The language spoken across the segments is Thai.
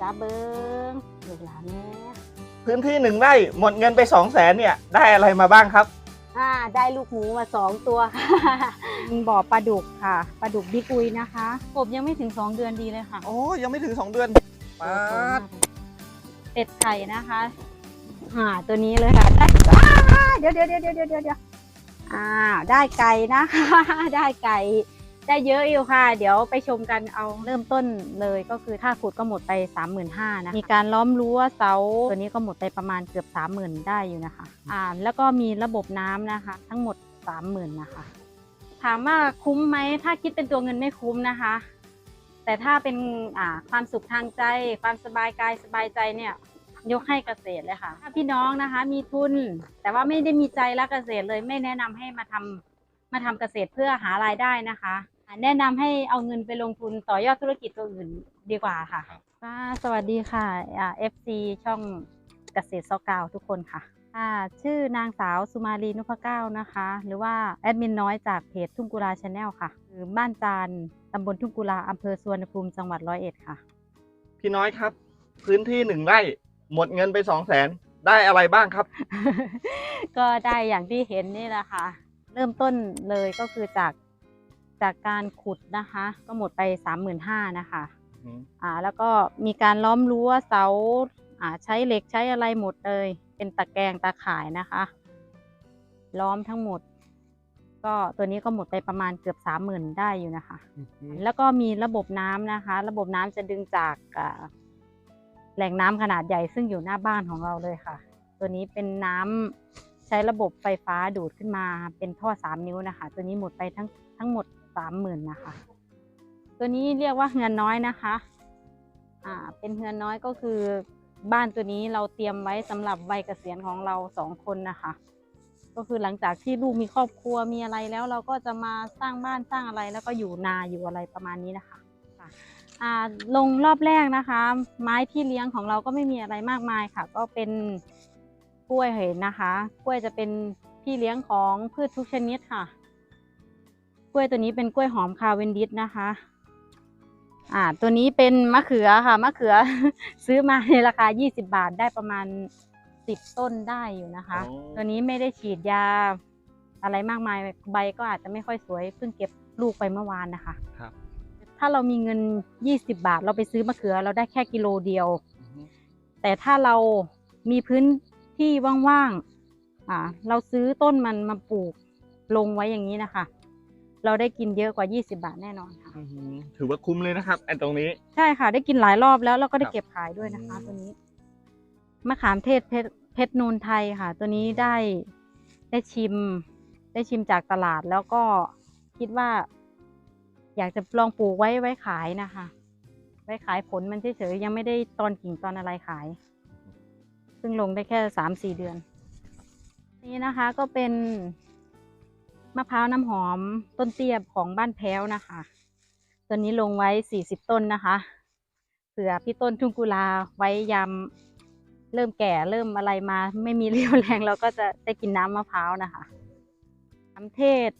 จ้าเบิงลูกหลานแม่พื้นที่หนึ่งไร่หมดเงินไปสองแสนเนี่ยได้อะไรมาบ้างครับ อ่าได้ลูกหมูมาสองตัวค่ะบ่อปลาดุกค่ะปลาดุกบิ๊กอุยนะคะกบยังไม่ถึง2เดือนดีเลยค่ะโอ้ยังไม่ถึงสองเดือนปาดเป็ดไข่นะคะอ่าตัวนี้เลยค่ะได้อ้าเดี๋ยวเดี๋ยวเดี๋ยวเดี๋ยวเดี๋ยวเดี๋ยวอ่าได้ไก่นะคะได้ไก่ ได้เยอะอยู่ค่ะ เดี๋ยวไปชมกันเอาเริ่มต้นเลยก็คือถ้าขุดก็หมดไป 35,000นะะมีการล้อมรั้วเสาตัวนี้ก็หมดไปประมาณเกือบ 30,000 ได้อยู่นะคะอ่าแล้วก็มีระบบน้ำนะคะ ทั้งหมด 30,000 นะคะ ถามว่าคุ้มไหมถ้าคิดเป็นตัวเงินไม่คุ้มนะคะ แต่ถ้าเป็นอ่าความสุขทางใจ ความสบายกายสบายใจเนี่ยยกให้เกษตรเลยค่ะ ถ้าพี่น้องนะคะมีทุน แต่ว่าไม่ได้มีใจรักเกษตรเลยไม่แนะนำให้มาทำมาทำเกษตรเพื่อหารายได้นะคะ แนะนำให้เอาเงินไปลงทุนต่อยอดธุรกิจตัวอื่นดีกว่าค่ะค่ะสวัสดีค่ะอ่า FC ช่องเกษตรซอกาวทุกคนค่ะค่ะชื่อนางสาวสุมาลีนุพเก้านะคะ หรือว่าแอดมินน้อยจากเพจทุ่งกุลาชาแนลค่ะคือบ้านจานตำบลทุ่งกุลาอำเภอสวนภูมิจังหวัดร้อยเอ็ดค่ะ พี่น้อยครับ พื้นที่หนึ่งไร่ หมดเงินไปสองแสนได้อะไรบ้างครับ ก็ได้อย่างที่เห็นนี่แหละค่ะ เริ่มต้นเลยก็คือจาก จากการขุดนะคะ ก็หมดไปสามหมื่นห้านะคะอ่าแล้วก็มีการล้อมรั้วเสาอ่าใช้เหล็กใช้อะไรหมดเลย เป็นตะแกรงตะข่ายนะคะ ล้อมทั้งหมด ก็ตัวนี้ก็หมดไปประมาณเกือบสามหมื่นได้อยู่นะคะ แล้วก็มีระบบน้ำนะคะ ระบบน้ำจะดึงจากอ่าแหล่งน้ำขนาดใหญ่ซึ่งอยู่หน้าบ้านของเราเลยค่ะ ตัวนี้เป็นน้ำใช้ระบบไฟฟ้าดูดขึ้นมาเป็นท่อสามนิ้วนะคะ ตัวนี้หมดไปทั้งทั้งหมด สามหมื่นนะคะ ตัวนี้เรียกว่าเฮือนน้อยนะคะ อ่า เป็นเฮือนน้อยก็คือบ้านตัวนี้เราเตรียมไว้สำหรับวัยเกษียณของเราสองคนนะคะ ก็คือหลังจากที่ลูกมีครอบครัวมีอะไรแล้วเราก็จะมาสร้างบ้านสร้างอะไรแล้วก็อยู่นาอยู่อะไรประมาณนี้นะคะค่ะอ่าลงรอบแรกนะคะ ไม้ที่เลี้ยงของเราก็ไม่มีอะไรมากมายค่ะ ก็เป็นกล้วยเห็นนะคะ กล้วยจะเป็นพี่เลี้ยงของพืชทุกชนิดค่ะ กล้วยตัวนี้เป็นกล้วยหอมคาเวนดิสนะคะ อ่า ตัวนี้เป็นมะเขือค่ะ มะเขือ ซื้อมาในราคา 20 บาทได้ประมาณ 10 ต้นได้อยู่นะคะอ๋อตัวนี้ไม่ได้ฉีดยา อะไรมากมาย ใบก็อาจจะไม่ค่อยสวย เพิ่งเก็บลูกไปเมื่อวานนะคะ ครับ ถ้าเรามีเงิน 20 บาท เราไปซื้อมะเขือ เราได้แค่กิโลเดียว แต่ถ้าเรามีพื้นที่ว่างๆ อ่า เราซื้อต้นมันมาปลูกลงไว้อย่างนี้นะคะ เราได้กินเยอะกว่า 20 บาทแน่นอนค่ะ อื้อหือถือว่าคุ้มเลยนะครับไอ้ตรงนี้ ใช่ค่ะ ได้กินหลายรอบแล้วแล้วก็ได้ครับ เก็บขายด้วยนะคะอืมตัวนี้มะขามเทศเพชรเพชรนูนไทยค่ะ ตัวนี้ได้ได้ชิม ได้ชิมจากตลาดแล้วก็คิดว่า อยากจะลองปลูกไว้ไว้ขายนะคะ ไว้ขายผลมันเฉยๆยังไม่ได้ตอนกิ่งตอนอะไรขาย ซึ่งลงได้แค่สามสี่เดือน นี่นะคะก็เป็น มะพร้าวน้ำหอมต้นเตี้ยของบ้านแพ้วนะคะตัวนี้ลงไว้สี่สิบต้นนะคะเผื่อพี่ต้นทุ่งกุลาไว้ยามเริ่มแก่เริ่มอะไรมา ไม่มีเรี่ยวแรงเราก็จะได้กินน้ำมะพร้าวนะคะน้ำเทศ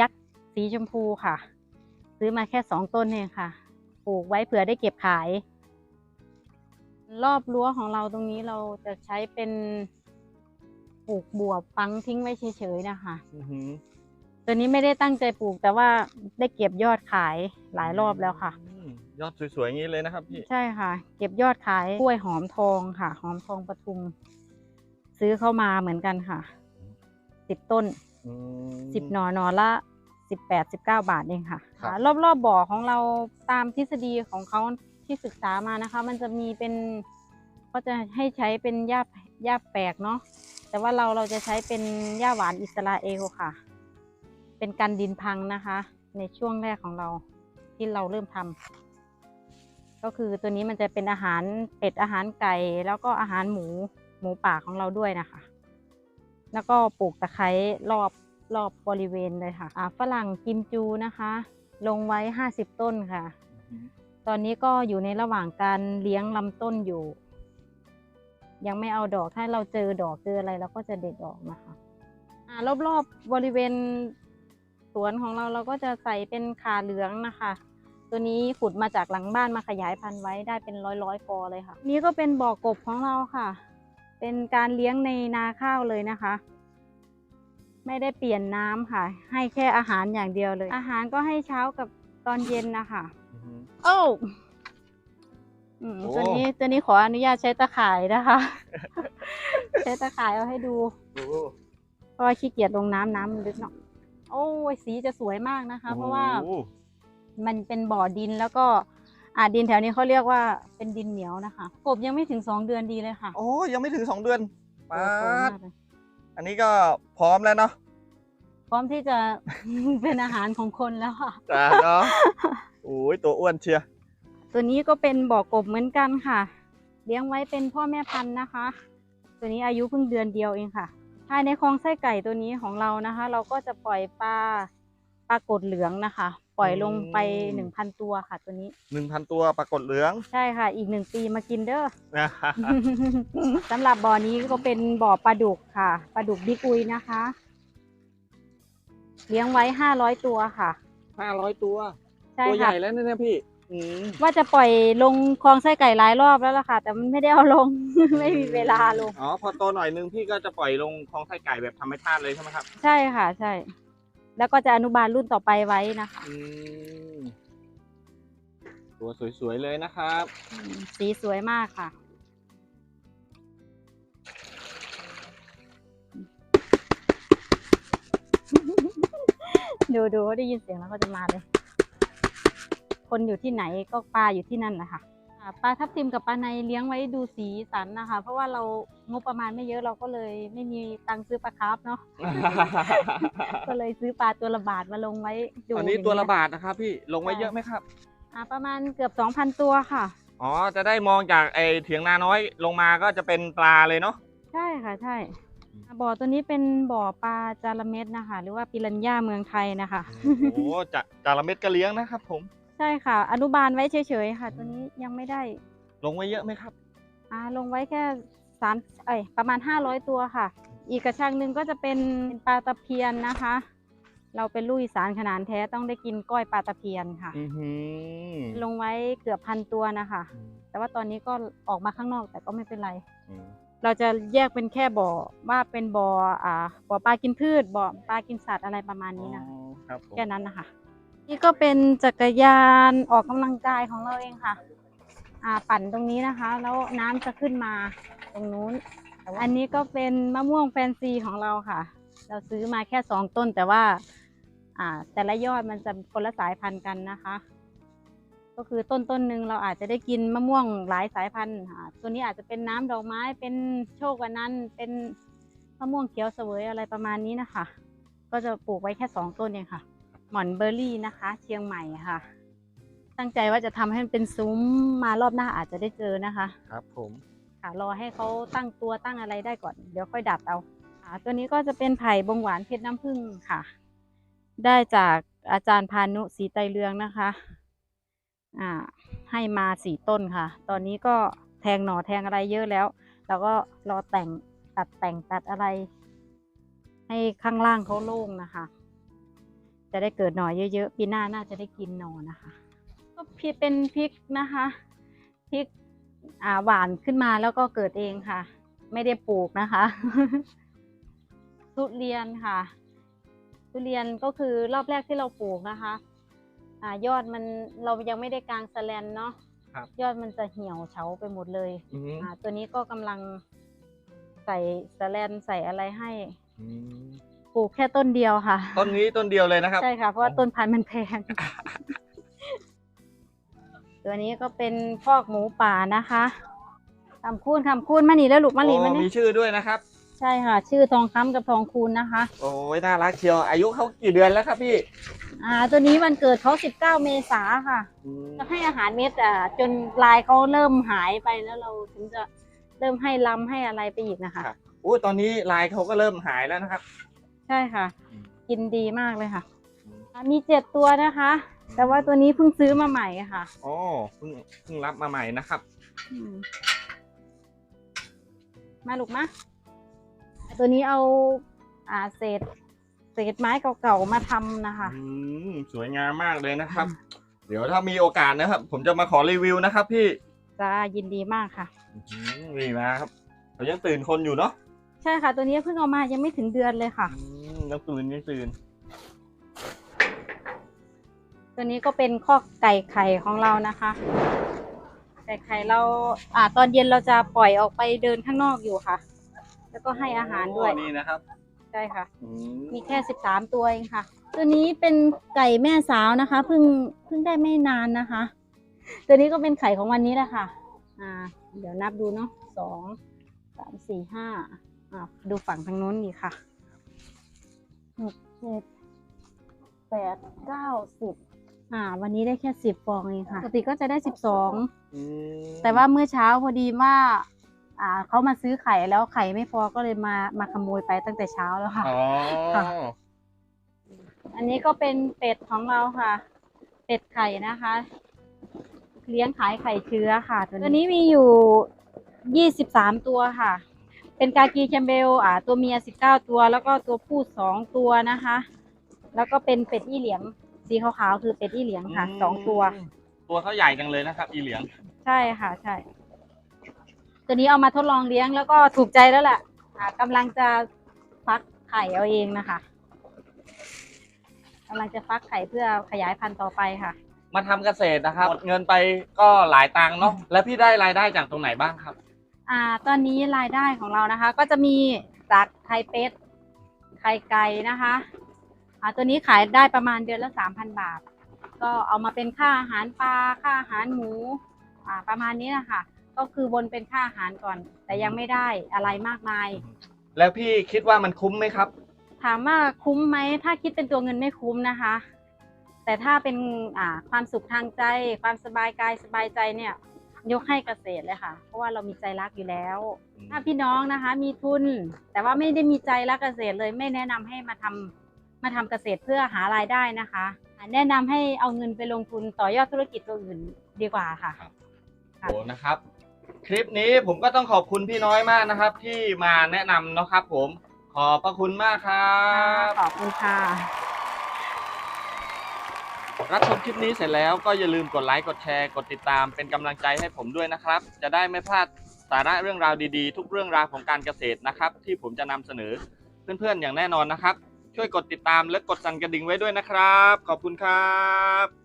ยักษ์สีชมพูค่ะ ซื้อมาแค่สองต้นเองค่ะปลูกไว้เผื่อได้เก็บขาย รอบรั้วของเราตรงนี้เราจะใช้เป็นปลูกบวบฟังทิ้งไว้เฉยๆนะคะ ตัวนี้ไม่ได้ตั้งใจปลูก แต่ว่าได้เก็บยอดขายหลายรอบแล้วค่ะ อืมยอดสวยๆอย่างนี้เลยนะครับพี่ ใช่ค่ะ เก็บยอดขายกล้วยหอมทองค่ะ หอมทองปทุม ซื้อเข้ามาเหมือนกันค่ะสิบต้นอืม สิบหนอหนอละสิบแปดสิบเก้าบาทเองค่ะครับ รอบรอบๆบ่อของเราตามทฤษฎีของเขาที่ศึกษามานะคะ มันจะมีเป็นก็จะให้ใช้เป็นหญ้าหญ้าแปลกเนาะแต่ว่าเราเราจะใช้เป็นหญ้าหวานอิสราเอลค่ะ เป็นกันดินพังนะคะ ในช่วงแรกของเราที่เราเริ่มทำก็คือตัวนี้มันจะเป็นอาหารเป็ดอาหารไก่ แล้วก็อาหารหมูหมูป่าของเราด้วยนะคะ แล้วก็ปลูกตะไคร้รอบรอบบริเวณเลยค่ะอ่าฝรั่งกิมจูนะคะ ลงไว้ห้าสิบต้นค่ะ ตอนนี้ก็อยู่ในระหว่างการเลี้ยงลำต้นอยู่ ยังไม่เอาดอกถ้าเราเจอดอกเจออะไรเราก็จะเด็ดออกนะคะอ่ารอบๆบบริเวณ สวนของเราเราก็จะใส่เป็นขาเหลืองนะคะตัวตัวนี้ขุดมาจากหลังบ้านมาขยายพันธุ์ไว้ได้เป็นร้อยร้อยๆกอเลยค่ะ นี่ก็เป็นบ่อกบของเราค่ะ เป็นการเลี้ยงในนาข้าวเลยนะคะ ไม่ได้เปลี่ยนน้ำค่ะ ให้แค่อาหารอย่างเดียวเลย อาหารก็ให้เช้ากับตอนเย็นนะคะอือฮึโอ้อืมโอ้ตัวนี้ตัวนี้ขออนุญาตใช้ตะข่ายนะคะ ใช้ตะข่ายเอาให้ดูโอ้เพราะว่าขี้เกียจลงน้ำน้ำมันลึกเนาะ โอ้ยสีจะสวยมากนะคะ เพราะว่าโอ้มันเป็นบ่อดินแล้วก็อ่าดินแถวนี้เขาเรียกว่าเป็นดินเหนียวนะคะ กบยังไม่ถึงสองเดือนดีเลยค่ะโอ้ยังไม่ถึงสองเดือนโตป๊าโตดมากเลยอันนี้ก็พร้อมแล้วเนาะพร้อมที่จะ เป็นอาหารของคนแล้วค่ะ จ้าเนาะโอ้ยตัวอ้วนเชียร์ตัวนี้ก็เป็นบ่อกบเหมือนกันค่ะ เลี้ยงไว้เป็นพ่อแม่พันธุ์นะคะ ตัวนี้อายุเพิ่งเดือนเดียวเองค่ะ ภายในคลองไส้ไก่ตัวนี้ของเรานะคะ เราก็จะปล่อยปลาปลากดเหลืองนะคะ ปล่อยลงไปหนึ่งพันตัวค่ะ ตัวนี้หนึ่งพันตัวปรากฏเหลือง ใช่ค่ะ อีกหนึ่งปีมากินเด้อนะสำหรับบ่อนี้ก็เป็นบ่อปลาดุกค่ะปลาดุกบิ๊กอุยนะคะ เลี้ยงไว้ห้าร้อยตัวค่ะห้าร้อยตัว ใช่ตัวใหค่ะญ่แล้วเนี่ยพี่อืม ว่าจะปล่อยลงคลองไส้ไก่หลายรอบแล้วล่ะค่ะ แต่มันไม่ได้เอาลง ไม่มีเวลาลง อ๋อ พอโตหน่อยนึงพี่ก็จะปล่อยลงคลองไส้ไก่แบบธรรมชาติเลยใช่ไหมครับ ใช่ค่ะ ใช่ แล้วก็จะอนุบาลรุ่นต่อไปไว้นะคะอืมตัวสวยๆเลยนะครับ อืมสีสวยมากค่ะ ดูดูได้ยินเสียงแล้วก็จะมาเลย คนอยู่ที่ไหนก็ปลาอยู่ที่นั่นนะคะอ่าปลาทับทิมกับปลาในเลี้ยงไว้ดูสีสันนะคะ เพราะว่าเรางบประมาณไม่เยอะเราก็เลยไม่มีตังค์ซื้อปลาคาร์ฟเนาะก็เลยซื้อปลาตัวละบาทมาลงไว้ดูอันนี้ย่างตัวเงี้ละยบาทนะครับพี่ลงไว้ใช่เยอะไหมครับอ่าประมาณเกือบสองพันตัวค่ะ อ๋อ จะได้มองจากไอเถียงนาน้อยลงมาก็จะเป็นปลาเลยเนาะใช่ค่ะใช่อ่าบ่อตัวนี้เป็นบ่อปลาจาระเม็ดนะคะ หรือว่าปิรันย่าเมืองไทยนะคะโอ้โหจะจาระเม็ดก็เลี้ยงนะครับผม ใช่ค่ะ อนุบาลไว้เฉยๆค่ะ ตัวนี้ยังไม่ได้ ลงไว้เยอะไหมครับ อ่าลงไว้แค่สามเอ้ยประมาณห้าร้อยตัวค่ะ อีกกระชังหนึ่งก็จะเป็นปลาตะเพียนนะคะ เราเป็นลูกอีสานขนาดแท้ต้องได้กินก้อยปลาตะเพียนค่ะ อือหือลงไว้เกือบพันตัวนะคะ แต่ว่าตอนนี้ก็ออกมาข้างนอกแต่ก็ไม่เป็นไร อืมเราจะแยกเป็นแค่บ่อว่าเป็นบ่ออ่าบ่อปลากินพืชบ่อปลากินสัตว์อะไรประมาณนี้นะคะอ๋อครับผม แค่นั้นนะคะ นี่ก็เป็นจักรยานออกกำลังกายของเราเองค่ะอ่าปั่นตรงนี้นะคะ แล้วน้ำจะขึ้นมาตรงนู้น อันนี้ก็เป็นมะม่วงแฟนซีของเราค่ะ เราซื้อมาแค่สองต้นแต่ว่าอ่าแต่ละยอดมันจะคนละสายพันธุ์กันนะคะ ก็คือต้นต้นหนึ่งเราอาจจะได้กินมะม่วงหลายสายพันธุ์อ่าตัวนี้อาจจะเป็นน้ำดอกไม้เป็นโชควันนั้นเป็นมะม่วงเขียวเสวยอะไรประมาณนี้นะคะ ก็จะปลูกไว้แค่สองต้นเองค่ะ หม่อนเบอร์รี่นะคะ เชียงใหม่ค่ะ ตั้งใจว่าจะทำให้มันเป็นซุ้มมารอบหน้าอาจจะได้เจอนะคะ ครับผมค่ะรอให้เขาตั้งตัวตั้งอะไรได้ก่อนเดี๋ยวค่อยดัดเอาค่ะตัวนี้ก็จะเป็นไผ่บงหวานเพชรน้ำผึ้งค่ะ ได้จากอาจารย์พานุศรีไตรเรืองนะคะอ่าให้มาสี่ต้นค่ะ ตอนนี้ก็แทงหน่อแทงอะไรเยอะแล้ว แล้วก็รอแต่งตัดแต่งตัดอะไร ให้ข้างล่างเขาโล่งนะคะ จะได้เกิดหน่อเยอะๆ ปีหน้าน่าจะได้กินหน่อนะคะ ก็พี่เป็นพริกนะคะพริกอ่าหวานขึ้นมาแล้วก็เกิดเองค่ะ ไม่ได้ปลูกนะคะ ทุเรียนค่ะ ทุเรียนก็คือรอบแรกที่เราปลูกนะคะ อ่ายอดมันเรายังไม่ได้กางแสแลนเนาะครับยอดมันจะเหี่ยวเฉาไปหมดเลยอืมอ่าตัวนี้ก็กำลังใส่แสแลนใส่อะไรให้ อืม ปลูกแค่ต้นเดียวค่ะ ต้นนี้ต้นเดียวเลยนะครับ ใช่ค่ะ เพราะว่าอ๋อต้นพันธุ์มันแพง ตัวนี้ก็เป็นพอกหมูป่านะคะคำคูณคำคูณมานี่แล้วลูกมาหลีโอ้มามีนี่ชื่อด้วยนะครับ ใช่ค่ะ ชื่อทองคำกับทองคูณนะคะ โอ้ยน่ารักเชียว อายุเขากี่เดือนแล้วครับพี่ อ่า ตัวนี้วันเกิดเขา19 เมษาค่ะอืมจะให้อาหารเม็ดอะจนลายเขาเริ่มหายไปแล้วเราถึงจะเริ่มให้ลำให้อะไรไปอีกนะคะครับโอ้ยตอนนี้ลายเขาก็เริ่มหายแล้วนะครับ ใช่ค่ะอืมกินดีมากเลยค่ะอืมอ่ามีเจ็ดตัวนะคะ แต่ว่าตัวนี้เพิ่งซื้อมาใหม่ค่ะอ๋อเพิ่งเพิ่งรับมาใหม่นะครับอืมมาลูกมาตัวนี้เอาอ่าเศษเศษไม้เก่าๆมาทำนะคะอืมสวยงามมากเลยนะครับ เดี๋ยวถ้ามีโอกาสนะครับ ผมจะมาขอรีวิวนะครับพี่จะยินดีมากค่ะอื้อหือนี่มาครับเขายังตื่นคนอยู่เนาะ ใช่ค่ะ ตัวนี้เพิ่งเอามายังไม่ถึงเดือนเลยค่ะ อืมยังตื่นยังตื่นตัวนี้ก็เป็นข้อกไก่ไข่ของเรานะคะ ไก่ไข่เรา อ่า ตอนเย็นเราจะปล่อยออกไปเดินข้างนอกอยู่ค่ะ แล้วก็ให้อาหารด้วยโอ้นี่นะครับใช่ค่ะ อืมีแค่สิบสามตัวเองค่ะ ตัวนี้เป็นไก่แม่สาวนะคะเพิ่งเพิ่งได้ไม่นานนะคะ ตัวนี้ก็เป็นไข่ของวันนี้แหละค่ะ อ่า เดี๋ยวนับดูเนาะสองสามสี่ห้าอ่า ดูฝั่งทางนู้นดีค่ะหกเจ็ดแปดเก้าสิบอ่า วันนี้ได้แค่สิบฟองเองค่ะ ปกติก็จะได้สิบสอง อืมแต่ว่าเมื่อเช้าพอดีว่า อ่าเขามาซื้อไข่แล้วไข่ไม่พอก็เลยมามาขโมยไปตั้งแต่เช้าแล้วค่ะ อ๋อค่ะ อันนี้ก็เป็นเป็ดของเราค่ะ เป็ดไข่นะคะ เลี้ยงขายไข่เชื้อค่ะ ตัวนี้มีอยู่ยี่สิบสามตัวค่ะ เป็นกากีแคมเบลอ่าตัวเมียสิบเก้าตัว แล้วก็ตัวผู้สองตัวนะคะ แล้วก็เป็นเป็ดอี้เหลียงสีขาวๆคือเป็ดอี้เหลียงค่ะสองตัว ตัวเขาใหญ่จังเลยนะครับ อีเหลียง ใช่ค่ะใช่ ตัวนี้เอามาทดลองเลี้ยงแล้วก็ถูกใจแล้วแหละอ่ากำลังจะฟักไข่เอาเองนะคะกำลังจะฟักไข่เพื่อขยายพันธุ์ต่อไปค่ะ มาทำเกษตรนะครับหมดเงินไปก็หลายตังค์เนาะแล้วพี่ได้รายได้จากตรงไหนบ้างครับ อ่าตอนนี้รายได้ของเรานะคะ ก็จะมีจากไข่เป็ดไข่ไก่นะคะอ่าตัวนี้ขายได้ประมาณเดือนละสามพันบาท ก็เอามาเป็นค่าอาหารปลาค่าอาหารหมูอ่าประมาณนี้นะคะก็คือวนเป็นค่าอาหารก่อน แต่ยังไม่ได้อะไรมากมาย แล้วพี่คิดว่ามันคุ้มไหมครับ ถามว่าคุ้มไหมถ้าคิดเป็นตัวเงินไม่คุ้มนะคะ แต่ถ้าเป็นอ่าความสุขทางใจ ความสบายกายสบายใจเนี่ย ยกให้เกษตรเลยค่ะ เพราะว่าเรามีใจรักอยู่แล้ว ถ้าพี่น้องนะคะ มีทุน แต่ว่าไม่ได้มีใจรักเกษตรเลยไม่แนะนำให้มาทำมาทำเกษตรเพื่อหารายได้นะคะอ่าแนะนำให้เอาเงินไปลงทุนต่อยอดธุรกิจตัวอื่นดีกว่าค่ะค่ะโอ้นะครับ คลิปนี้ผมก็ต้องขอบคุณพี่น้อยมากนะครับ ที่มาแนะนำเนาะครับ ผมขอบพระคุณมากครับขอบคุณค่ะ รับชมคลิปนี้เสร็จแล้วก็อย่าลืมกดไลค์กดแชร์กดติดตามเป็นกำลังใจให้ผมด้วยนะครับ จะได้ไม่พลาดสาระเรื่องราวดีๆ ทุกเรื่องราวของการเกษตรนะครับ ที่ผมจะนำเสนอเพื่อนๆอย่างแน่นอนนะครับ ช่วยกดติดตามและกดสั่นกระดิ่งไว้ด้วยนะครับ ขอบคุณครับ